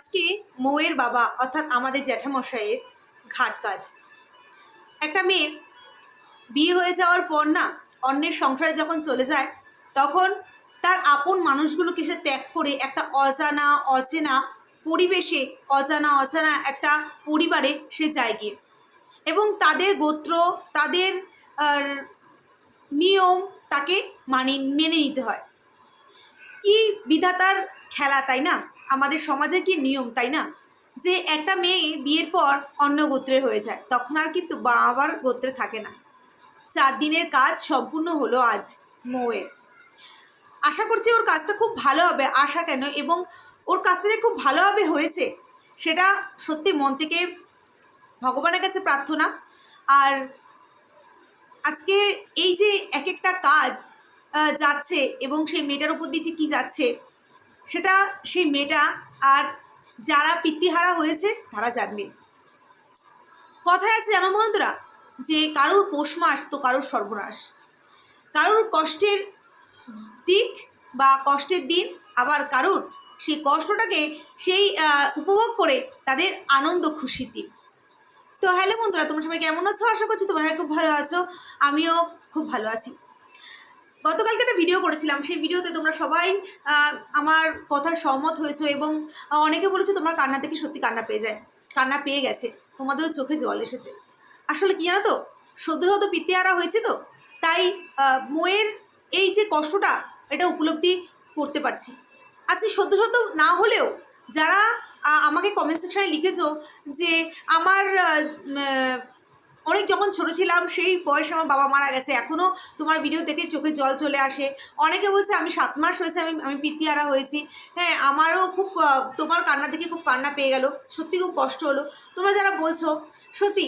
আজকে মৌয়ের বাবা, অর্থাৎ আমাদের জ্যাঠামশাইয়ের ঘাট কাজ। একটা মেয়ে বিয়ে হয়ে যাওয়ার পর না, অন্যের সংসারে যখন চলে যায়, তখন তার আপন মানুষগুলোকে সে ত্যাগ করে একটা অজানা, অচেনা পরিবেশে, অজানা অজানা একটা পরিবারে সে যায় গিয়ে। এবং তাদের গোত্র, তাদের নিয়ম তাকে মানি মেনে নিতে হয়। কি বিধাতার খেলা তাই না? আমাদের সমাজে কি নিয়ম, তাই না? যে একটা মেয়ে বিয়ের পর অন্য গোত্রের হয়ে যায়, তখন আর কিন্তু বাবার গোত্রে থাকে না। চার দিনের কাজ সম্পূর্ণ হলো আজ মৌয়ের। আশা করছি ওর কাজটা খুব ভালো হবে, আশা কেন? এবং ওর কাজটা যে খুব ভালোভাবে হয়েছে, সেটা সত্যি মন থেকে ভগবানের কাছে প্রার্থনা। আর আজকে এই যে এক একটা কাজ যাচ্ছে এবং সেই মেয়েটার উপর দিয়ে যে কী যাচ্ছে সেটা সেই মেয়েটা আর যারা পিতৃহারা হয়েছে তারা জানবে। কথায় আছে জানো বন্ধুরা যে কারোর পৌষ মাস তো কারোর সর্বনাশ। কারোর কষ্টের দিক বা কষ্টের দিন আবার কারোর সেই কষ্টটাকে সেই উপভোগ করে তাদের আনন্দ খুশির দিন। তো হ্যালো বন্ধুরা, তোমরা সবাই কেমন আছো? আশা করছি তোমরা খুব ভালো আছো। আমিও খুব ভালো আছি। গতকালকে একটা ভিডিও করেছিলাম। সেই ভিডিওতে তোমরা সবাই আমার কথার সহমত হয়েছো এবং অনেকে বলেছ তোমার কান্না থেকে সত্যি কান্না পেয়ে যায়। কান্না পেয়ে গেছে। তোমাদেরও চোখে জল এসেছে। আসলে কি জানো তো? সদ্য সদ্য পিত্তেহারা হয়েছে তো। তাই মোয়ের এই যে কষ্টটা, এটা উপলব্ধি করতে পারছি। আজকে সদ্য সদ্য না হলেও যারা আমাকে কমেন্ট সেকশনে লিখেছো যে, আমার অনেক যখন ছোটো ছিলাম, সেই বয়সে আমার বাবা মারা গেছে। এখনও তোমার ভিডিও দেখে চোখে জল চলে আসে। অনেকে বলছে, আমি সাত মাস হয়েছে, আমি আমি পিতিয়ারা হয়েছি। হ্যাঁ আমারও খুব তোমার কান্না দেখে খুব কান্না পেয়ে গেল। সত্যি খুব কষ্ট হলো। তোমরা যারা বলছো, সত্যি,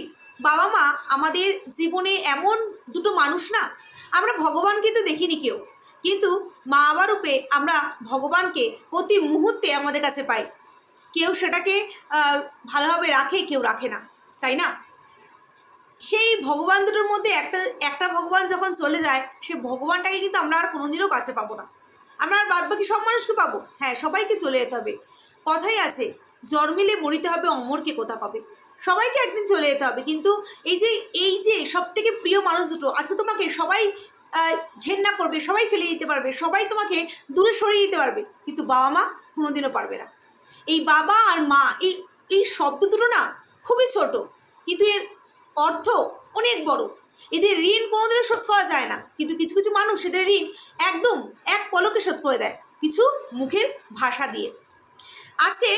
বাবা মা আমাদের জীবনে এমন দুটো মানুষ না, আমরা ভগবানকে তো দেখিনি কেউ। কিন্তু মা বাবা রূপে আমরা ভগবানকে প্রতি মুহূর্তে আমাদের কাছে পাই। কেউ সেটাকে ভালোভাবে রাখে, কেউ রাখে না। তাই না? সেই ভগবান দুটোর মধ্যে একটা একটা ভগবান যখন চলে যায়, সে ভগবানটাকে কিন্তু আমরা আর কোনোদিনও কাছে পাবো না। আমরা আর বাদ বাকি সব মানুষকে পাবো। হ্যাঁ সবাইকে চলে যেতে হবে। কথাই আছে, জন্মিলে মরিতে হবে, অমরকে কোথা পাবে? সবাইকে একদিন চলে যেতে হবে। কিন্তু এই যে এই যে সব থেকে প্রিয় মানুষ দুটো আজকে তোমাকে সবাই ঘেন্না করবে, সবাই ফেলে দিতে পারবে, সবাই তোমাকে দূরে সরিয়ে দিতে পারবে, কিন্তু বাবা মা কোনোদিনও পারবে না। এই বাবা আর মা, এই এই শব্দ দুটো না খুবই ছোট, কিন্তু এর অর্থ অনেক বড়। এদের ঋণ কোনোদিনও শোধ করা যায় না। কিন্তু কিছু কিছু মানুষ এদের ঋণ একদম এক পলকে শোধ করে দেয় কিছু মুখের ভাষা দিয়ে। আজকে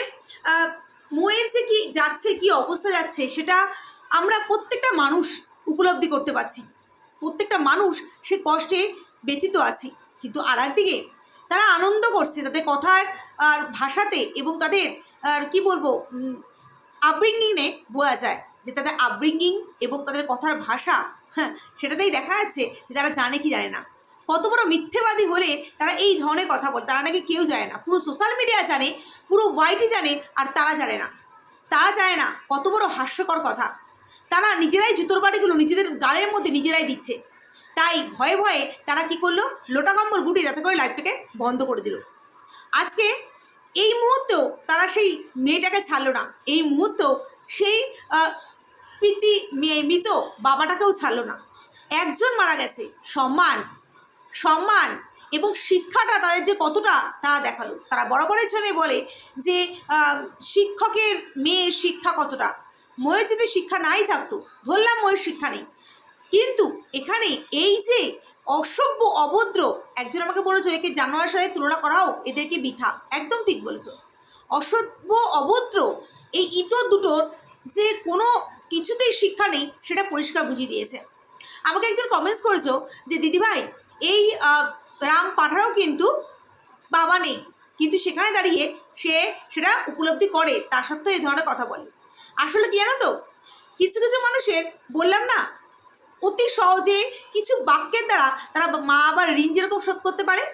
মোয়ের যে কি যাচ্ছে, কি অবস্থা যাচ্ছে, সেটা আমরা প্রত্যেকটা মানুষ উপলব্ধি করতে পারছি। প্রত্যেকটা মানুষ সে কষ্টে ব্যথিত আছি। কিন্তু আর একদিকে তারা আনন্দ করছে তাদের কথার আর ভাষাতে এবং তাদের আর কি বলব আপব্রিঙ্গিংয়ে বোঝা যায়। যে তাদের আপব্রিঙ্গিং এবং তাদের কথার ভাষা হ্যাঁ সেটাতেই দেখা যাচ্ছে যে তারা জানে কি জানে না। কত বড় মিথ্যেবাদী হলে তারা এই ধরনের কথা বলে, তারা নাকি কেউ জানে না। পুরো সোশ্যাল মিডিয়া জানে, পুরো ওয়াইটি জানে, আর তারা জানে না। তারা জানে না কত বড় হাস্যকর কথা। তারা নিজেরাই জুতোর বাড়িগুলো নিজেদের গালের মধ্যে নিজেরাই দিচ্ছে। তাই ভয়ে ভয়ে তারা কি করল? লোটা কম্বল গুটিয়ে যাতে করে লাইফটাকে বন্ধ করে দিল। আজকে এই মুহূর্তেও তারা সেই মেয়েটাকে ছাড়লো না। এই মুহূর্তেও সেই পিতি মেয়ে- মৃত, বাবাটাকেও ছাড়লো না। একজন মারা গেছে, সম্মান সম্মান এবং শিক্ষাটা তাদের যে কতটা তা দেখাল। তারা বরাবরের জন্য বলে যে শিক্ষকের মেয়ের শিক্ষা কতটা। ময়ের যদি শিক্ষা নাই থাকতো, ধরলাম ময়ের শিক্ষা নেই। কিন্তু এখানে এই যে অসভ্য, অভদ্র, একজন আমাকে বলেছ, একে জানোয়ারের সাথে তুলনা করাও, এদেরকে বৃথা। একদম ঠিক বলেছ। অসভ্য, অভদ্র, এই ইতর দুটোর যে কোনো কিছুতেই শিক্ষা নেই, সেটা পরিষ্কার বুঝিয়ে দিয়েছে। আমাকে একজন কমেন্টস করেছ যে, দিদিভাই, এই রাম পাঠারও কিন্তু বাবা নেই। কিন্তু সেখানে দাঁড়িয়ে সে সেটা উপলব্ধি করে, তা সত্ত্বেও এই ধরনের কথা বলে। আসলে কি জানো তো? কিছু কিছু মানুষের, বললাম না, অতি সহজে কিছু বাক্যের দ্বারা তারা মা আবার ঋণ যেরকম শোধ করতে পারে,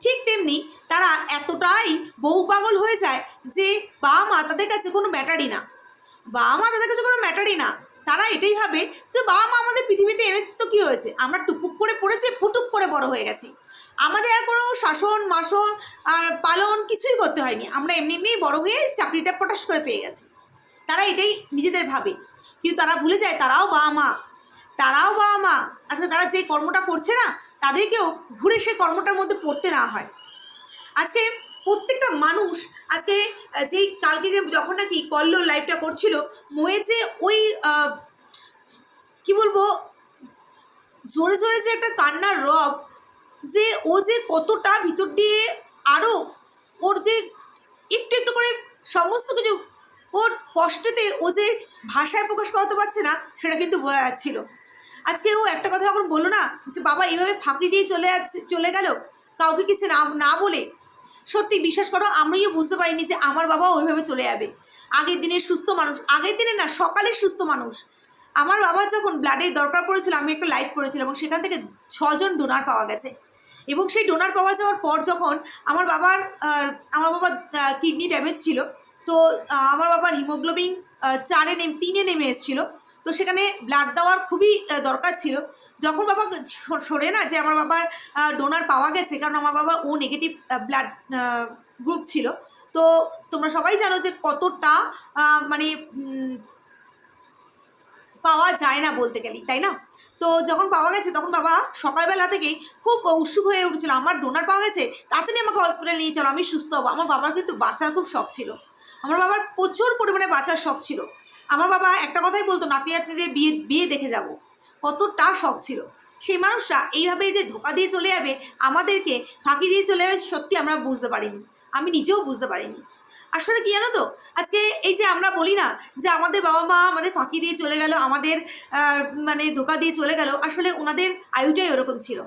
ঠিক তেমনি তারা এতটাই বহু পাগল হয়ে যায় যে বাবা মা তাদের কাছে কোনো ব্যাটারি না। বাবা মা তাদের কাছে কোনো ম্যাটারই না। তারা এটাই ভাবে যে বাবা মা আমাদের পৃথিবীতে এনেছে তো কী হয়েছে? আমরা টুপুক করে পড়েছি, ফুটুক করে বড় হয়ে গেছি। আমাদের আর কোনো শাসন, মাসন আর পালন কিছুই করতে হয়নি। আমরা এমনি এমনিই বড় হয়ে চাকরিটা পটাশ করে পেয়ে গেছি। তারা এটাই নিজেদের ভাবে। কিন্তু তারা ভুলে যায়, তারাও বাবা মা তারাও বাবা মা আজকে তারা যে কর্মটা করছে না, তাদেরকেও ঘুরে সে কর্মটার মধ্যে পড়তে না হয়। আজকে প্রত্যেকটা মানুষ আজকে যেই, কালকে যে যখন নাকি কল্লো লাইভটা করছিল মোয়ের যে ওই কি বলব, জোরে জোরে যে একটা কান্নার রব, যে ও যে কতটা ভিতর দিয়ে আরও ওর যে একটু একটু করে সমস্ত কিছু ওর কষ্টেতে ও যে ভাষায় প্রকাশ করতে পারছে না, সেটা কিন্তু বোঝা যাচ্ছিল। আজকে ও একটা কথা যখন বলল না, যে বাবা এইভাবে ফাঁকি দিয়ে চলে যাচ্ছে, চলে গেল, কাউকে কিছু না না বলে সত্যি বিশ্বাস করো, আমিও বুঝতে পারিনি যে আমার বাবা ওইভাবে চলে যাবে। আগের দিনের সুস্থ মানুষ, আগের দিনে না, সকালের সুস্থ মানুষ। আমার বাবার যখন ব্লাডের দরকার পড়েছিল, আমি একটা লাইভ করেছিলাম এবং সেখান থেকে ছজন ডোনার পাওয়া গেছে। এবং সেই ডোনার পাওয়া যাওয়ার পর যখন আমার বাবার আমার বাবার কিডনি ড্যামেজ ছিল, তো আমার বাবার হিমোগ্লোবিন চারে নেম, তিনে নেমে এসেছিল। তো সেখানে ব্লাড দেওয়ার খুবই দরকার ছিল। যখন বাবা সরে না যে আমার বাবার ডোনার পাওয়া গেছে, কারণ আমার বাবার ও নেগেটিভ ব্লাড গ্রুপ ছিল, তো তোমরা সবাই জানো যে কতটা মানে পাওয়া যায় না বলতে গেলেই, তাই না? তো যখন পাওয়া গেছে, তখন বাবা সকালবেলা থেকেই খুব উৎসুক হয়ে উঠেছিল, আমার ডোনার পাওয়া গেছে তাতে নিয়ে আমাকে হসপিটালে নিয়ে চলো, আমি সুস্থ হব। আমার বাবার কিন্তু বাচ্চার খুব শখ ছিল। আমার বাবার প্রচুর পরিমাণে বাচ্চার শখ ছিল। আমার বাবা একটা কথাই বলতো, নাতি নাতনিদের বিয়ে বিয়ে দেখে যাব। কতটা শখ ছিল। সেই মানুষরা এইভাবে যে ধোকা দিয়ে চলে যাবে, আমাদেরকে ফাঁকি দিয়ে চলে যাবে, সত্যি আমরা বুঝতে পারিনি। আমি নিজেও বুঝতে পারিনি। আসলে কি জানো তো? আজকে এই যে আমরা বলি না যে আমাদের বাবা মা আমাদের ফাঁকি দিয়ে চলে গেল, আমাদের মানে ধোকা দিয়ে চলে গেল, আসলে ওনাদের আয়ুটাই ওরকম ছিল।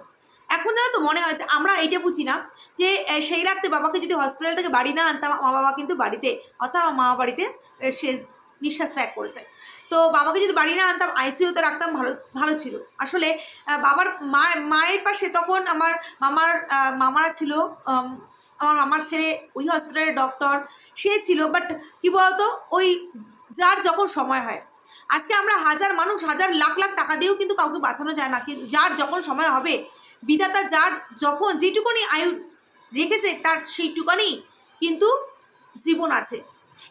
এখন জানো তো মনে হয় যে আমরা এইটা বুঝি না যে সেই রাত্রে বাবাকে যদি হসপিটাল থেকে বাড়ি না আনতাম, আমার বাবা কিন্তু বাড়িতে, অর্থাৎ আমার মা বাড়িতে সে নিঃশ্বাস ত্যাগ করেছে। তো বাবাকে যদি বাড়ি না আনতাম আইসিইউতে রাখতাম, ভালো ভালো ছিল। আসলে বাবার মা, মায়ের পাশে তখন আমার মামার মামারা ছিল আমার মামার ছেলে, ওই হসপিটালের ডক্টর সে ছিল। বাট কি বলতো, ওই যার যখন সময় হয়। আজকে আমরা হাজার মানুষ, হাজার লাখ লাখ টাকা দিয়েও কিন্তু কাউকে বাঁচানো যায় না। যার যখন সময় হবে, বিধাতা যার যখন যেটুকুনি আয়ু রেখেছে, তার সেইটুকানি কিন্তু জীবন আছে।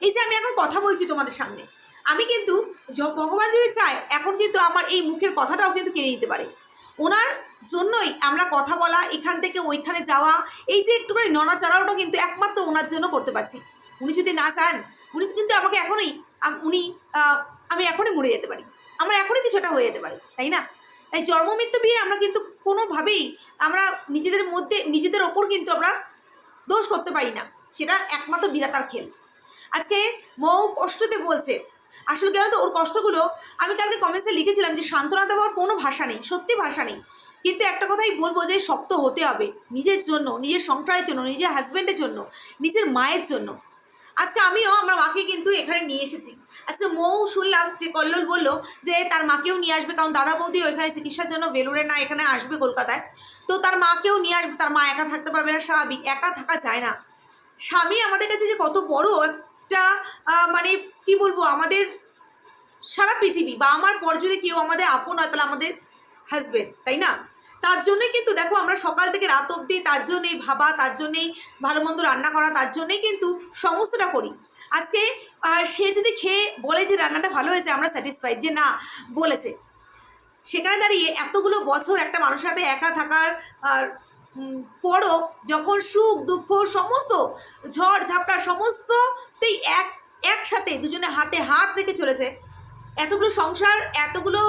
এই যে আমি এখন কথা বলছি তোমাদের সামনে, আমি কিন্তু ভগবান যদি চায়, এখন কিন্তু আমার এই মুখের কথাটাও কিন্তু কেড়ে নিতে পারে। ওনার জন্যই আমরা কথা বলা, এখান থেকে ওইখানে যাওয়া, এই যে একটুখানি নড়াচড়াওটা কিন্তু একমাত্র ওনার জন্য করতে পারছি। উনি যদি না চান, উনি কিন্তু আমাকে এখনই উনি আমি এখনই মরে যেতে পারি। আমার এখনই কিছুটা হয়ে যেতে পারে, তাই না? তাই জন্ম মৃত্যু বিয়ে আমরা কিন্তু কোনোভাবেই আমরা নিজেদের মধ্যে, নিজেদের ওপর কিন্তু আমরা দোষ করতে পারি না। সেটা একমাত্র বিধাতার খেল। আজকে মৌ কষ্টতে বলছে। আসলে কেন তো ওর কষ্টগুলো আমি কালকে কমেন্টসে লিখেছিলাম যে, সান্ত্বনা দেওয়ার কোনো ভাষা নেই, সত্যি ভাষা নেই। কিন্তু একটা কথাই বলব যে, শক্ত হতে হবে নিজের জন্য, নিজের সংসারের জন্য, নিজের হাজব্যান্ডের জন্য, নিজের মায়ের জন্য। আজকে আমিও আমার মাকে কিন্তু এখানে নিয়ে এসেছি। আজকে মৌ শুনলাম যে কল্লোল বলল যে, তার মাকেও নিয়ে আসবে, কারণ দাদা বৌদিও এখানে চিকিৎসার জন্য বেলুড়ে না এখানে আসবে কলকাতায়। তো তার মাকেও নিয়ে আসবে, তার মা একা থাকতে পারবে না, স্বাভাবিক। একা থাকা যায় না। স্বামী আমাদের কাছে যে কত বড় একটা মানে কি বলব, আমাদের সারা পৃথিবী বা আমার পর যদি কেউ আমাদের আপন হয়, তাহলে আমাদের হাজবেন্ড তাই না? তার জন্যই কিন্তু দেখো, আমরা সকাল থেকে রাত অবধি তার জন্যই ভাবা, তার জন্যই ভালো মন্দ রান্না করা, তার জন্যই কিন্তু সমস্তটা করি। আজকে সে যদি খেয়ে বলে যে রান্নাটা ভালো হয়েছে, আমরা স্যাটিসফাইড যে না, বলেছে। সেখানে দাঁড়িয়ে এতগুলো বছর একটা মানুষের সাথে একা থাকার পরও যখন সুখ, দুঃখ, সমস্ত ঝড়, ঝাপটা, সমস্ততেই এক, একসাথে দুজনে হাতে হাত রেখে চলেছে। এতগুলো সংসার, এতগুলো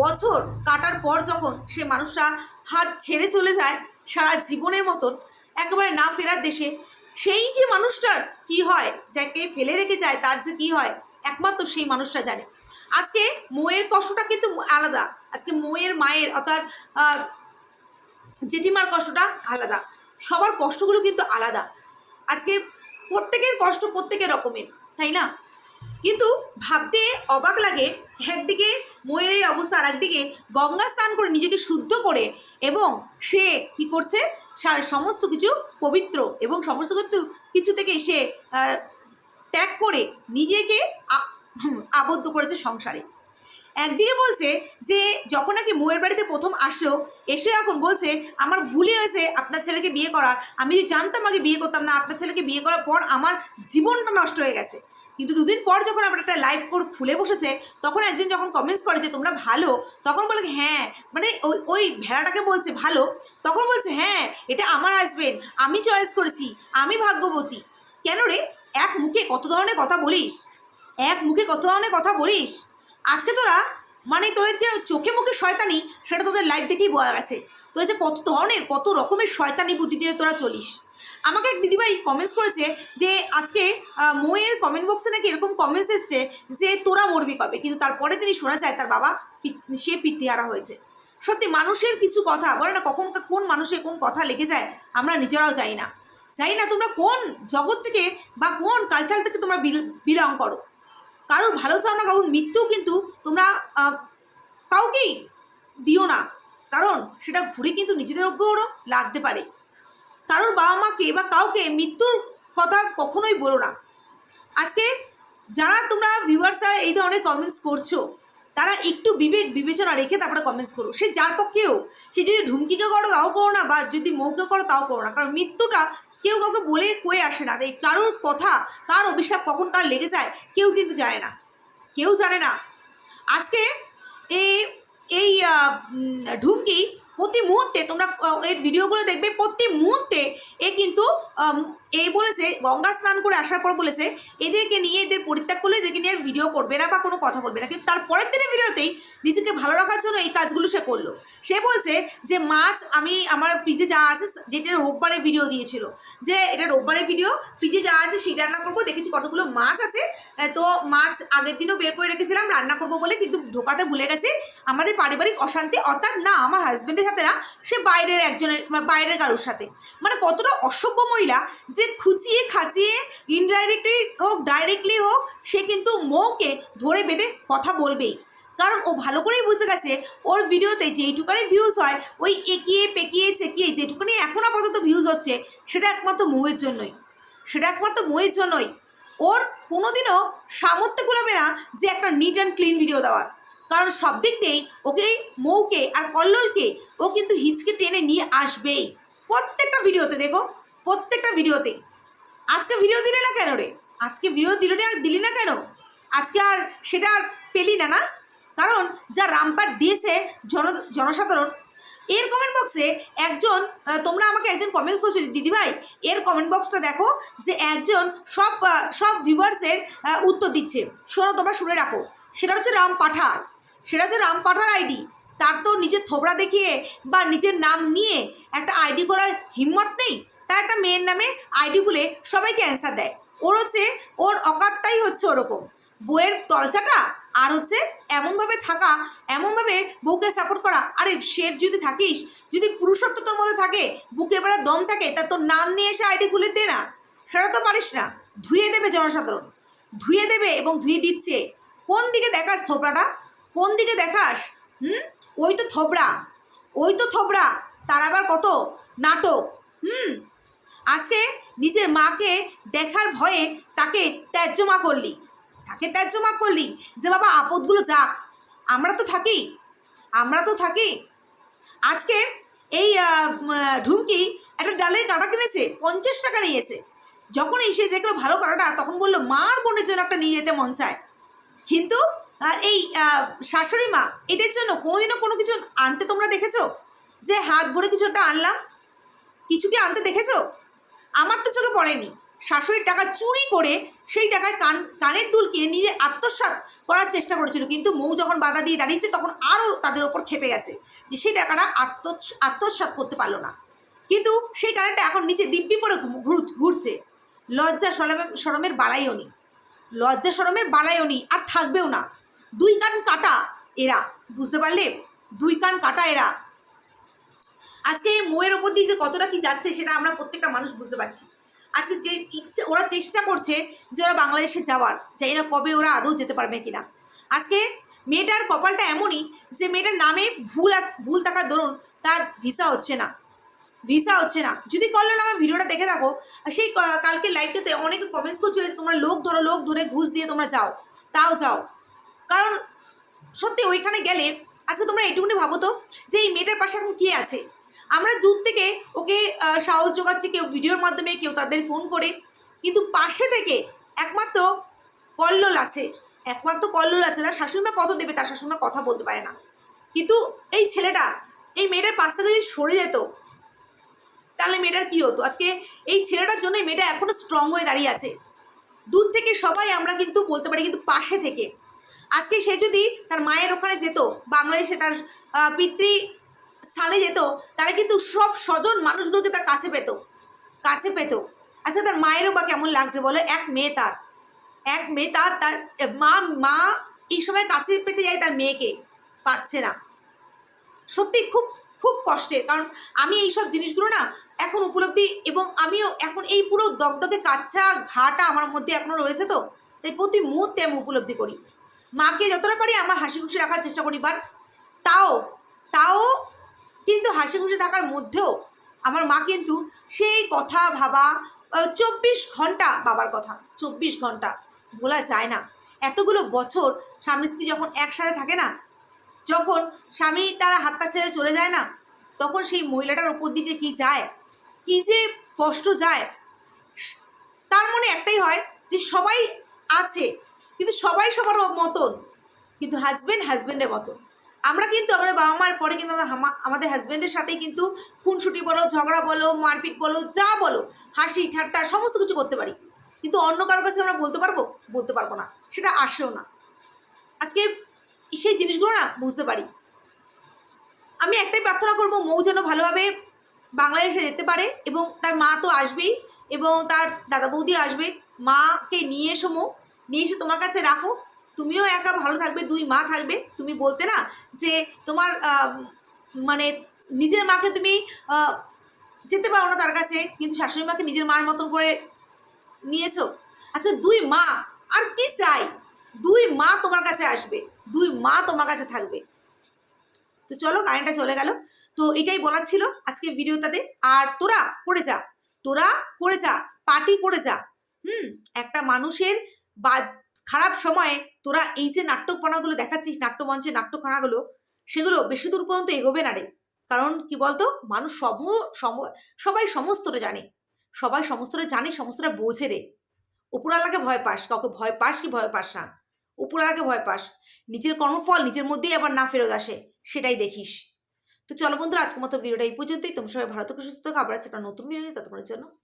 বছর কাটার পর যখন সে মানুষরা হাত ছেড়ে চলে যায় সারা জীবনের মতন, একেবারে না ফেরার দেশে, সেই যে মানুষটার কি হয়, যাকে ফেলে রেখে যায়, তার যে কি হয়, একমাত্র সেই মানুষটা জানে। আজকে মোয়ের কষ্টটা কিন্তু আলাদা। আজকে মোয়ের, মায়ের, অর্থাৎ জেঠিমার কষ্টটা আলাদা। সবার কষ্টগুলো কিন্তু আলাদা। আজকে প্রত্যেকের কষ্ট প্রত্যেকের রকমের, তাই না? কিন্তু ভাবতে অবাক লাগে, একদিকে ময়ের এই অবস্থা আর একদিকে গঙ্গা স্নান করে নিজেকে শুদ্ধ করে এবং সে কি করছে? সমস্ত কিছু পবিত্র এবং সমস্ত কিছু কিছু থেকে সে ত্যাগ করে নিজেকে আবদ্ধ করেছে সংসারে। একদিকে বলছে যে যখন নাকি মৌয়ের বাড়িতে প্রথম আসলো, এসে এখন বলছে, আমার ভুলই হয়েছে আপনার ছেলেকে বিয়ে করার। আমি যদি জানতাম আগে বিয়ে করতাম না, আপনার ছেলেকে বিয়ে করার পর আমার জীবনটা নষ্ট হয়ে গেছে। কিন্তু দুদিন পর যখন আবার একটা লাইভ কোড খুলে বসেছে, তখন একজন যখন কমেন্টস করে যে, তোমরা ভালো? তখন বলে হ্যাঁ। মানে ওই ওই ভেড়াটাকে বলছে, ভালো? তখন বলছে হ্যাঁ এটা আমার হাজবেন্ড আমি চয়েস করেছি, আমি ভাগ্যবতী। কেন রে? এক মুখে কত ধরনের কথা বলিস? এক মুখে কত ধরনের কথা বলিস? আজকে তোরা মানে তোদের যে চোখে মুখে শয়তানি, সেটা তোদের লাইফ দেখেই বোঝা গেছে। তোরা যে কত ধরনের, কত রকমের শয়তানি বুদ্ধি দিয়ে তোরা চলিস। আমাকে এক দিদিভাই কমেন্টস করেছে যে, আজকে মোয়ের কমেন্ট বক্সে নাকি এরকম কমেন্টস এসছে যে, তোরা মরবি কবে? কিন্তু তারপরে তিনি শোনা যায় তার বাবা সে পিতৃহারা হয়েছে। সত্যি, মানুষের কিছু কথা, বলে না কখন কোন মানুষের কোন কথা লেগে যায়, আমরা নিজেরাও জানি না। জানি না তোমরা কোন জগৎ থেকে বা কোন কালচার থেকে তোমরা বিলং করো। কারোর ভালো চাও না, কারোর মৃত্যু কিন্তু তোমরা কাউকেই দিও না। কারণ সেটা ঘুরে কিন্তু নিজেদের উপরও লাগতে পারে। কারোর বাবা মাকে বা কাউকে মৃত্যুর কথা কখনোই বলো না। আজকে যারা তোমরা ভিউয়ার্সরা এই ধরনের কমেন্টস করছ, তারা একটু বিবেক বিবেচনা রেখে তারপরে কমেন্টস করো। সে যার পক্ষেও, সে যদি ঢুমকিকে করো তাও করো না, বা যদি মৌকে করো তাও করো না। কারণ মৃত্যুটা কেউ কাউকে বলে কয়ে আসে না। তাই কারোর কথা, কার অভিশাপ কখন কার লেগে যায়, কেউ কিন্তু জানে না। কেউ জানে না। আজকে এই এই ঢুমকি প্রতি মুহূর্তে তোমরা এই ভিডিওগুলো দেখবে, প্রতি মুহূর্তে এ কিন্তু আম, এ বলেছে গঙ্গা স্নান করে আসার পর বলেছে এদেরকে নিয়ে এদের পরিত্যাগ করলে এদেরকে নিয়ে আর ভিডিও করবে না বা কোনো কথা বলবে না। কিন্তু তার পরের দিনের ভিডিওতেই নিজেকে ভালো রাখার জন্য এই কাজগুলো সে করল। সে বলছে যে মাছ আমি আমার ফ্রিজে যা আছে যেটা রোববারে ভিডিও দিয়েছিল যে এটা রোববারের ভিডিও ফ্রিজে যা আছে সেই রান্না করব দেখেছি কতগুলো মাছ আছে। তো মাছ আগের দিনও বের করে রেখেছিলাম রান্না করব বলে কিন্তু ঢোকাতে ভুলে গেছে। আমাদের পারিবারিক অশান্তি অর্থাৎ না আমার হাজব্যান্ডের সাথে না সে বাইরের একজনের বাইরের কারোর সাথে। মানে কতটা অসভ্য মহিলা যে খুচিয়ে খাচিয়ে ইনডাইরেক্টলি হোক ডাইরেক্টলি হোক, সে কিন্তু মৌকে ধরে বেঁধে কথা বলবেই। কারণ ও ভালো করেই বুঝে গেছে, ওর ভিডিওতে যেইটুকানি ভিউজ হয়, ওই একিয়ে, পেকিয়ে, চেকিয়ে যেটুকুনি এখন আপাতত ভিউজ হচ্ছে, সেটা একমাত্র মৌয়ের জন্যই। সেটা একমাত্র মৌয়ের জন্যই। ওর কোনোদিনও সামর্থ্য কুলাবে না যে একটা নিট অ্যান্ড ক্লিন ভিডিও দেওয়ার। কারণ সব দিক দিয়েই ওকে মৌকে আর কল্লোলকে ও কিন্তু হিচকে টেনে নিয়ে আসবেই। প্রত্যেকটা ভিডিওতে দেখো প্রত্যেকটা ভিডিওতে আজকে ভিডিও দিলে না কেন রে? আজকে ভিডিও দিল না দিলি না কেন? আজকে আর সেটা আর পেলি না না? কারণ যা রামপাট দিয়েছে জন, জনসাধারণ, এর কমেন্ট বক্সে একজন তোমরা আমাকে একজন কমেন্ট করছ দিদিভাই, এর কমেন্ট বক্সটা দেখো যে একজন সব সব ভিউয়ার্সের উত্তর দিচ্ছে। শোনো, তোমরা শুনে রাখো। সেটা হচ্ছে রাম পাঠার। সেটা হচ্ছে রাম পাঠার আইডি তার তো নিজের থোবড়া দেখিয়ে বা নিজের নাম নিয়ে একটা আইডি করার হিম্মত নেই। তার একটা মেয়ের নামে আইডি খুলে সবাইকে অ্যান্সার দেয়। ওর হচ্ছে, ওর অকাতটাই হচ্ছে ওরকম। বইয়ের তলচাটা আর হচ্ছে এমনভাবে থাকা, এমনভাবে বউকে সাপোর্ট করা, আরে শের যদি থাকিস, যদি পুরুষত্ব তোর মধ্যে থাকে, বুকের বেড়া দম থাকে, তা তোর নাম নিয়ে এসে আইডি খুলে দে না। সেটা তো পারিস না। ধুয়ে দেবে জনসাধারণ। ধুয়ে দেবে এবং ধুয়ে দিচ্ছে। কোন দিকে দেখাস থোবড়াটা? কোন দিকে দেখাস? হুম? ওই তো থোবড়া। ওই তো থোবড়া। তার আবার কত? নাটক। হুম? আজকে নিজের মাকে দেখার ভয়ে তাকে ত্যায্যমা করলি। তাকে ত্যায্যমা করলি যে, বাবা, আপদগুলো যাক। আমরা তো থাকি। আমরা তো থাকি। আজকে এই ঢুমকি একটা ডালের কাঁটা কিনেছে, পঞ্চাশ টাকা নিয়েছে। যখন এসে দেখল ভালো কাঁটাটা, তখন বলল, মার বোনের জন্য একটা নিয়ে যেতে মন চায়। কিন্তু এই শাশুড়ি মা এদের জন্য কোনোদিনও কোনো কিছু আনতে তোমরা দেখেছ? যে, হাত ভরে কিছু একটা আনলাম? কিছু কি আনতে দেখেছ? আমার তো চোখে পড়েনি। শাশুড়ির টাকা চুরি করে সেই টাকায় কান, কানের দুল কিনে নিজে আত্মসাৎ করার চেষ্টা করেছিল। কিন্তু মৌ যখন বাধা দিয়ে দাঁড়িয়েছে, তখন আরও তাদের ওপর খেপে গেছে যে সেই টাকাটা আত্ম আত্মসাৎ করতে পারল না। কিন্তু সেই কারেন্টটা এখন নিচে দিব্যি পরে ঘুর- ঘুরছে। লজ্জা সরমের সরমের বালাইও নেই লজ্জা সরমের বালাইও নেই আর থাকবেও না। দুই কান কাটা এরা, বুঝতে পারলে? দুই কান কাটা এরা। আজকে এই মোয়ের ওপর দিয়ে যে কতটা কি যাচ্ছে সেটা আমরা প্রত্যেকটা মানুষ বুঝতে পারছি। আজকে যে ইচ্ছে, ওরা চেষ্টা করছে যে ওরা বাংলাদেশে যাওয়ার জানি না কবে ওরা আদৌ যেতে পারবে কিনা। আজকে মেয়েটার কপালটা এমনই যে মেয়েটার নামে ভুল ভুল থাকার দরুন তার ভিসা হচ্ছে না। ভিসা হচ্ছে না। যদি কল্যাণ আমার ভিডিওটা দেখে থাকো, সেই কালকে লাইভটাতে অনেকে কমেন্টস করছিল তোমরা লোক ধরো, লোক ধরে ঘুষ দিয়ে তোমরা যাও, তাও যাও। কারণ সত্যি ওইখানে গেলে আজকে তোমরা এটুকুনি ভাবো তো যে এই মেয়েটার পাশে এখন কে আছে? আমরা দূর থেকে ওকে সাহস যোগাচ্ছি কেউ ভিডিওর মাধ্যমে, কেউ তাদের ফোন করে। কিন্তু পাশে থেকে একমাত্র কল্লোল আছে। একমাত্র কল্লোল আছে। তার শাশুড়িমা কত দেবে? তার শাশুড়িমা কথা বলতে পারে না। কিন্তু এই ছেলেটা, এই মেয়েটার পাশ থেকে যদি সরে যেত, তাহলে মেয়েটার কী হতো? আজকে এই ছেলেটার জন্য মেয়েটা এখনও স্ট্রং হয়ে দাঁড়িয়ে আছে। দূর থেকে সবাই আমরা কিন্তু বলতে পারি, কিন্তু পাশে থেকে। আজকে সে যদি তার মায়ের ওখানে যেত, বাংলাদেশে তার পিতৃ স্থানে যেত তাহলে কিন্তু সব স্বজন মানুষগুলোকে তার কাছে পেত। কাছে পেত। আচ্ছা তার মায়েরও বা কেমন লাগছে বলো? এক মেয়ে তার। এক মেয়ে তার তার মা মা এই সময় কাছে পেতে যায় তার মেয়েকে, পাচ্ছে না। সত্যি খুব খুব কষ্টের কারণ আমি এই সব জিনিসগুলো না এখন উপলব্ধি এবং আমিও এখন এই পুরো দগদগে কাচ্চা ঘাটা আমার মধ্যে এখনও রয়েছে তো, তাই প্রতি মুহূর্তে আমি উপলব্ধি করি। মাকে যতটা পারি আমার হাসি খুশি রাখার চেষ্টা করি বাট তাও তাও কিন্তু হাসি খুশি থাকার মধ্যেও আমার মা কিন্তু সেই কথা ভাবা চব্বিশ ঘণ্টা বাবার কথা, চব্বিশ ঘণ্টা ভোলা যায় না। এতগুলো বছর স্বামী স্ত্রী যখন একসাথে থাকে না, যখন স্বামী তারা হাতটা ছেড়ে চলে যায় না, তখন সেই মহিলাটার ওপর দিয়ে কী যায়, কী যে কষ্ট যায়, তার মনে একটাই হয় যে সবাই আছে, কিন্তু সবাই সবার মতন, কিন্তু হাজব্যান্ড হাজব্যান্ডের মতন। আমরা কিন্তু আমাদের বাবা মার পরে কিন্তু আমাদের হাজব্যান্ডের সাথেই কিন্তু খুনসুটি বলো, ঝগড়া বলো, মারপিট বলো, যা বলো, হাসি, ঠাট্টা, সমস্ত কিছু করতে পারি। কিন্তু অন্য কারোর কাছে আমরা বলতে পারব? বলতে পারব না। সেটা আসেও না। আজকে সেই জিনিসগুলো না বুঝতে পারি। আমি একটাই প্রার্থনা করব, মৌ যেন ভালোভাবে বাংলাদেশে যেতে পারে এবং তার মা তো আসবেই এবং তার দাদা বৌদি আসবে। মাকে নিয়ে এসো মৌ। নিয়ে এসে তোমার কাছে রাখো। তুমিও একা ভালো থাকবে, দুই মা থাকবে। তুমি বলতে না যে তোমার মানে নিজের মাকে তুমি যেতে পারো না তার কাছে, কিন্তু শাশুড়ি মাকে নিজের মার মতন করে নিয়েছো। আচ্ছা দুই মা, আর কি চাই? দুই মা তোমার কাছে আসবে, দুই মা তোমার কাছে থাকবে। তো চলো কারেন্টটা চলে গেল। তো এটাই বলার ছিল আজকে ভিডিওটাতে। আর তোরা করে যা, তোরা করে যা, পার্টি করে যা। হুম, একটা মানুষের বা, খারাপ সময়ে তোরা এই যে নাট্যপনাগুলো দেখাচ্ছিস, নাট্যমঞ্চে নাট্যখানাগুলো সেগুলো বেশি দূর পর্যন্ত এগোবে না রে। কারণ কি বলতো? মানুষ সম- সবাই সমস্তটা জানে। সবাই সমস্তটা জানে, সমস্তটা বোঝে রে। উপরওয়ালাকে ভয় পাস, কাউকে ভয় পাস কি ভয় পাস না। উপরওয়ালাকে ভয় পাস। নিজের কর্মফল নিজের মধ্যেই আবার না ফেরত আসে, সেটাই দেখিস। তো চলো বন্ধুরা, আজকের মতো ভিডিওটা এই পর্যন্তই। তোমরা সবাই ভালো থেকে, সুস্থ থাকো। আবার একটা নতুন ভিডিও ততক্ষণের জন্য